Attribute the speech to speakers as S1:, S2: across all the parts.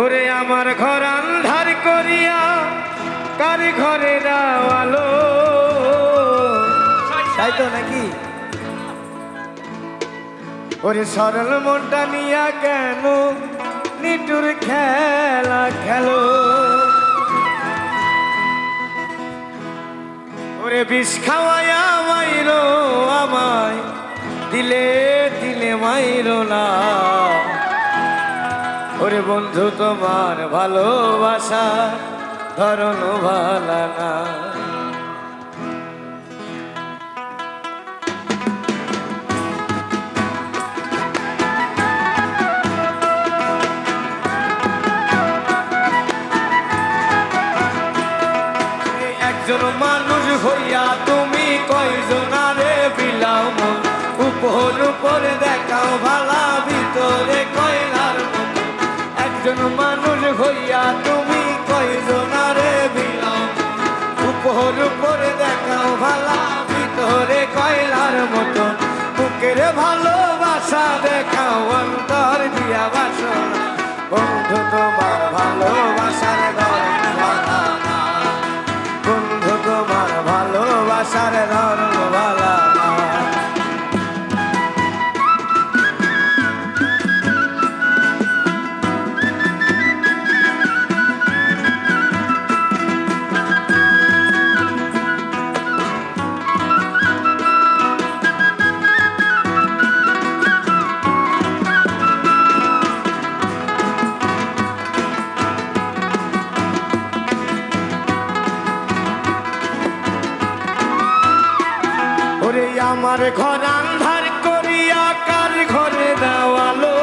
S1: ওরে আমার ঘর আন্ধার করিয়া কার ঘরে দাওয়ালো তাই তো নাকি? ওরে সরল মনটা নিয়া কেন নিটুর খেলা খেলো? ওরে বিষ খাওয়াইয়া মাইরো আমায়, দিলে দিলে মাইরো না। ওরে বন্ধু, তোমার ভালোবাসা ধরন ভালা একজন মানুষ হইয়া তুমি কয়জনারে বিলাও মন, উপর উপরে দেখাও ভালা মানুষ হইয়া তুমি কয়জনারে বিলাম উপর উপরে দেখাও ভালা, ভিতরে কয়লার মতো বুকের ভালোবাসা দেখাও, অন্তর দিয়া বাসনা। বন্ধু, তোমার ভালোবাসার ওরে আমার ঘর আন্ধার করিয়া কার ঘরে দেওয়ালো?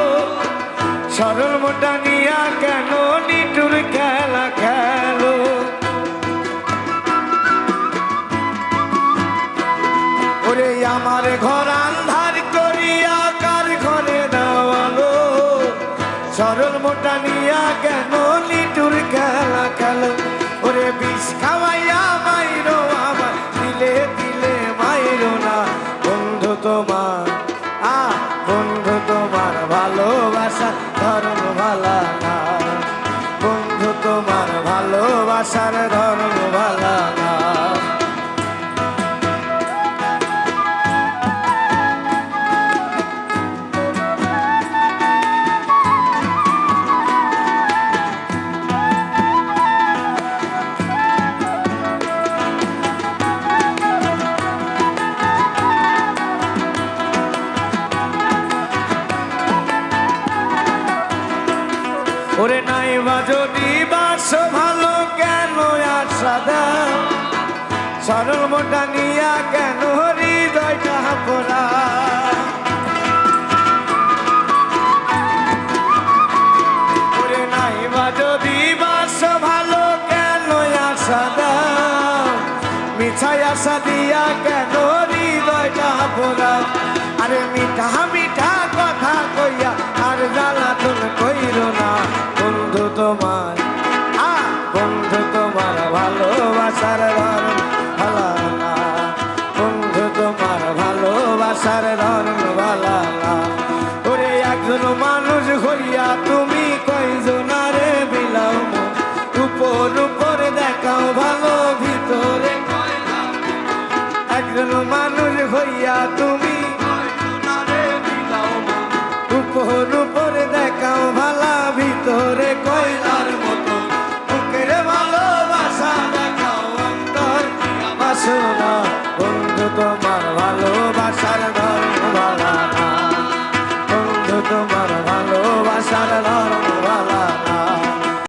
S1: সরল মোটা নিয়া কেন নিটুর খেলা খেলো? ওরে আমার ঘর আন্ধার করিয়া কার ঘরে দেওয়ালো? সরল মোটা নিয়া কেন তোমার। আ বন্ধু তোমার ভালোবাসা ধর্ম ভালা না বন্ধু তোমার ভালোবাসার ওরে নাই বা যদি বাস, ভালো কেন আশা দাও সরল মোটা নিয়া কেন হৃদয়টা পোড়া ওরে নাই বা যদি কেন হৃদয়টা পোড়া আরে মিঠা মিঠা কথা কইয়া আর জ্বালা তুমি ধরন ওরে একজন মানুষ হইয়া তুমি কয়জনারে বিলাও? উপর উপরে দেখাও ভালো, ভিতরে একজন মানুষ হইয়া তুমি উপর উপরে দেখাও ভালা, ভিতরে ভালোবাসার ধর্ম ভালা বন্ধু তোমার ভালোবাসার না